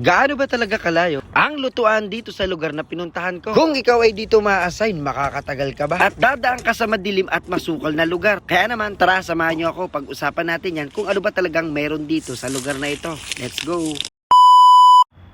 Gaano ba talaga kalayo ang lutuan dito sa lugar na pinuntahan ko? Kung ikaw ay dito ma-assign, makakatagal ka ba? At dadaan ka sa madilim at masukal na lugar. Kaya naman, tara, samahan niyo ako. Pag-usapan natin yan kung ano ba talagang meron dito sa lugar na ito. Let's go!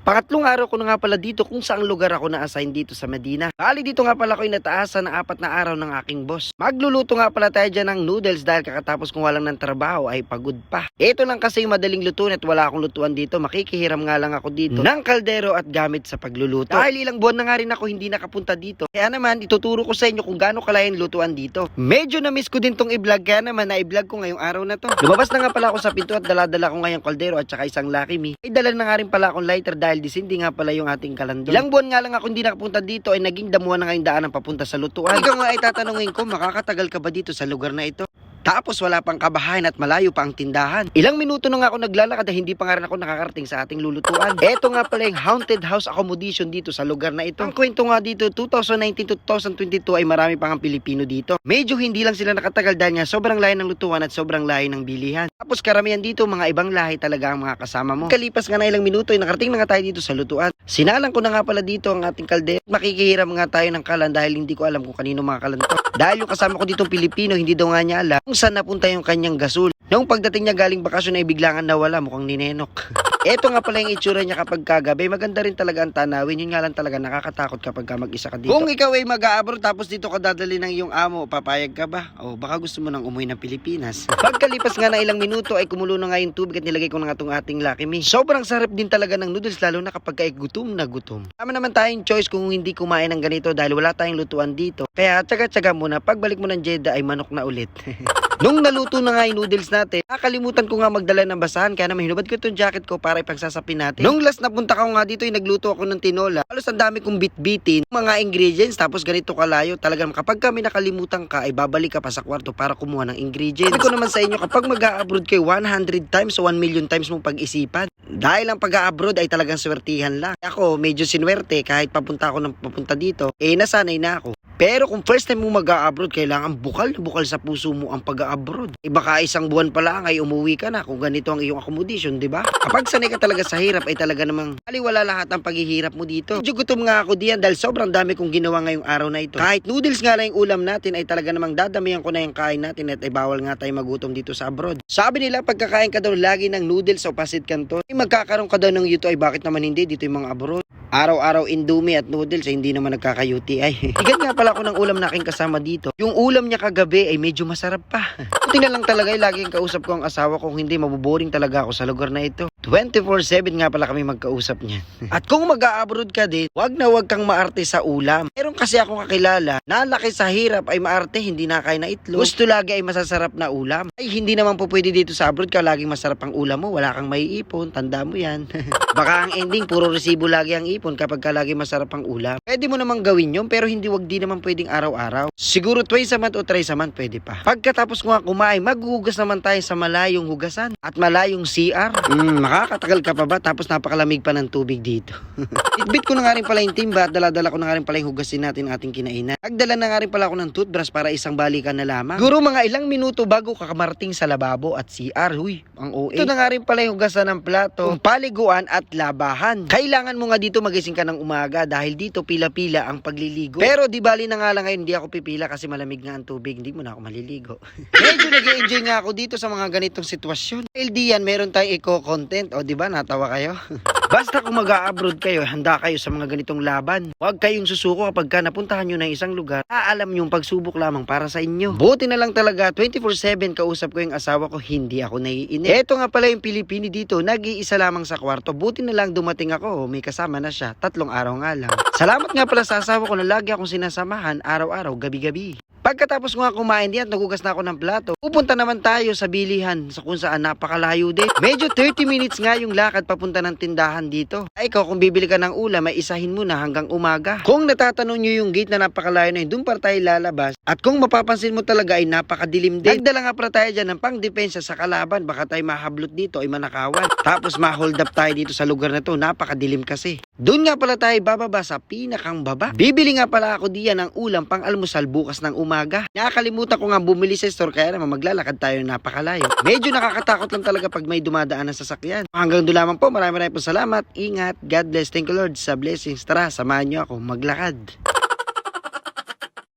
Pangatlong araw ko na nga pala dito kung saang lugar ako na-assign dito sa Medina. Bali dito nga pala ko inataasan ng apat na araw ng aking boss. Magluluto nga pala tayo dyan ng noodles dahil kakatapos kong walang ng trabaho ay pagod pa. Ito lang kasi yung madaling lutuan at wala akong lutuan dito. Makikihiram nga lang ako dito ng kaldero at gamit sa pagluluto. Dahil ilang buwan na nga rin ako hindi nakapunta dito. Kaya naman ituturo ko sa inyo kung gaano kalayan lutuan dito. Medyo na-miss ko din tong i-vlog kaya naman na-i-vlog ko ngayong araw na to. Lumabas na nga pala ako sa pinto at daladala ko ngayong kaldero at saka isang Lucky Me. Ay dala na nga rin pala akong lighter dahil disindi nga pala yung ating kalandong. Ilang buwan nga lang ako hindi nakapunta dito ay naging damuhan na ngayong daanan papunta sa lutuan. Ikaw nga ay tatanungin ko, makakatagal ka ba dito sa lugar na ito? Tapos wala pang kabahayan at malayo pa ang tindahan. Ilang minuto na nga ako naglalakad hindi pa nga rin ako nakakarating sa ating lulutuan. Eto nga pala yung haunted house accommodation dito sa lugar na ito. Ang kwento nga dito, 2019 to 2022 ay marami pang ang Pilipino dito. Medyo hindi lang sila nakatagal dahil nga sobrang layo ng lutuan at sobrang layo ng bilihan. Tapos karamihan dito, mga ibang lahi talaga ang mga kasama mo. Kalipas nga na ilang minuto ay nakarating na nga tayo dito sa lutuan. Sinalang ko na nga pala dito ang ating kalde. Makikihiram nga tayo ng kalan dahil hindi ko alam kung kanino mga kalan to. Dahil yung kasama ko dito Pilipino, hindi daw nga niya alam kung saan napunta yung kanyang gasol. Noong pagdating niya galing bakasyon ay biglangan nawala, mukhang ninenok. Eto nga pala yung itsura niya kapag kagabi. Maganda rin talaga ang tanawin. Yun nga lang talaga nakakatakot kapag ka mag-isa ka dito. Kung ikaw ay mag-aabroad tapos dito ka dadali ng iyong amo, papayag ka ba? O baka gusto mo nang umuwi ng Pilipinas. Pagkalipas nga na ilang minuto ay kumulo na nga yung tubig at nilagay ko na nga itong ating Lucky Me. Sobrang sarap din talaga ng noodles lalo na kapag ka ay gutom na gutom. Tama naman tayong choice kung hindi kumain ng ganito dahil wala tayong lutuan dito. Kaya tsaga-tsaga muna. Pagbalik mo ng Jeddah ay manok na ulit. Nung naluto na nga yung noodles natin, nakalimutan ko nga magdala ng basahan kaya naman hinubad ko itong jacket ko para ipagsasapin natin. Nung last na punta ko nga dito, ay nagluto ako ng tinola. Halos ang dami kong bit-bitin, mga ingredients, tapos ganito kalayo. Talagang kapag kami nakalimutan ka, ay babalik ka pa sa kwarto para kumuha ng ingredients. Sabi ko naman sa inyo, kapag mag-a-abroad kayo 100 times o 1 million times mong pag-isipan. Dahil ang pag-a-abroad ay talagang swertihan lang. Ako, medyo sinwerte kahit papunta ako ng papunta dito, eh nasanay na ako. Pero kung first time mo mag-a-abroad, kailangan bukal na bukal sa puso mo ang pag-a-abroad. Eh baka isang buwan pa lang ay umuwi ka na kung ganito ang iyong accommodation, di ba? Kapag sanay ka talaga sa hirap, ay talaga namang wala lahat ang paghihirap mo dito. Medyo gutom nga ako diyan dahil sobrang dami kong ginawa ngayong araw na ito. Kahit noodles nga lang yung ulam natin, ay talaga namang dadamihan ko na yung kain natin at ay bawal nga tayo magutom dito sa abroad. Sabi nila, pagkakain ka daw lagi ng noodles o pasit kanto, ay magkakaroon ka daw ng yuto ay bakit naman hindi dito yung mga abroad. Araw-araw indomie at noodles ay hindi naman nagkaka-UTI. Igan nga pala ako ng ulam na aking kasama dito. Yung ulam niya kagabi ay medyo masarap pa. Buti na lang talaga ay laging kausap ko ang asawa ko hindi mabuboring talaga ako sa lugar na ito. 24-7 nga pala kami magkausap niyan. At kung mag-a-abroad ka din, wag na wag kang maarte sa ulam. Meron kasi akong kakilala, nalaki sa hirap ay maarte, hindi nakain na itlog. Gusto lagi ay masasarap na ulam. Ay hindi naman po pwede dito sa abroad ka laging masarap ang ulam mo, wala kang maiipon, tanda mo yan. Baka ang ending, puro resibo lagi ang ipon kapag ka lagi masarap ang ulam. Pwede mo namang gawin yun, pero hindi wag di naman pwedeng araw-araw. Siguro twice a month o thrice a month pwede pa. Pagkatapos ko nga kumain, maghuhugas naman tayo sa malayong hugasan at malayong CR. Hmm, makakatagal ka pa ba tapos napakalamig pa ng tubig dito. Itbit ko na nga rin pala yung timba at daladala ko na nga rin pala yung hugasin natin ating kinainan. Nagdala na nga rin pala ako ng toothbrush para isang balikan na lamang. Guro mga ilang minuto bago kakamarating sa lababo at CR. Huy, ang OA. Ito na nga rin pala yung hugasan ng plato, paliguan at labahan. Kailangan mo nga dito magising ka ng umaga dahil dito pila-pila ang pagliligo. Pero di bali na nga lang ngayon hindi ako pipila kasi malamig nga ang tubig. Hindi mo na ako maliligo. Medyo nag enjoy nga ako dito sa mga ganitong sitwasyon. Dahil di yan, meron tayong eco-content. O di ba natawa kayo? Basta kung mag-a-abroad kayo, handa kayo sa mga ganitong laban. Huwag kayong susuko kapag ka napuntahan nyo na isang lugar. Aalam yung pagsubok lamang para sa inyo. Buti na lang talaga, 24-7 kausap ko yung asawa ko, hindi ako naiinip. Eto nga pala yung Pilipini dito, nag-iisa lamang sa kwarto. Buti na lang dumating ako, may kasama na siya. Tatlong araw nga lang. Salamat nga pala sa asawa ko na lagi akong sinasamahan araw-araw, gabi-gabi. Pagkatapos nga kumain diyan, nagugas na ako ng plato. Pupunta naman tayo sa bilihan sa kung saan napakalayo din. Medyo 30 minutes nga yung lakad papunta ng tindahan dito. Ay, ikaw kung bibili ka ng ulam, may isahin mo na hanggang umaga. Kung natatanong nyo yung gate na napakalayo na yun, doon pa tayo lalabas. At kung mapapansin mo talaga ay napakadilim din. Nagdala nga pala tayo dyan ng pangdepensa sa kalaban. Baka tayo mahablot dito ay manakawan. Tapos ma-hold up tayo dito sa lugar na to. Napakadilim kasi. Doon nga pala tayo bababa sa pinakang baba. Bibili nga pala ako diyan ng ulam pang almusal bukas ng umaga. Umaga. Nakakalimutan ko nga bumili sa store kaya naman maglalakad tayo napakalayo. Medyo nakakatakot lang talaga pag may dumadaan na sasakyan. Hanggang doon lamang po. Maraming maraming po salamat. Ingat. God bless. Thank you Lord sa blessings. Tara, samahan niyo ako maglakad.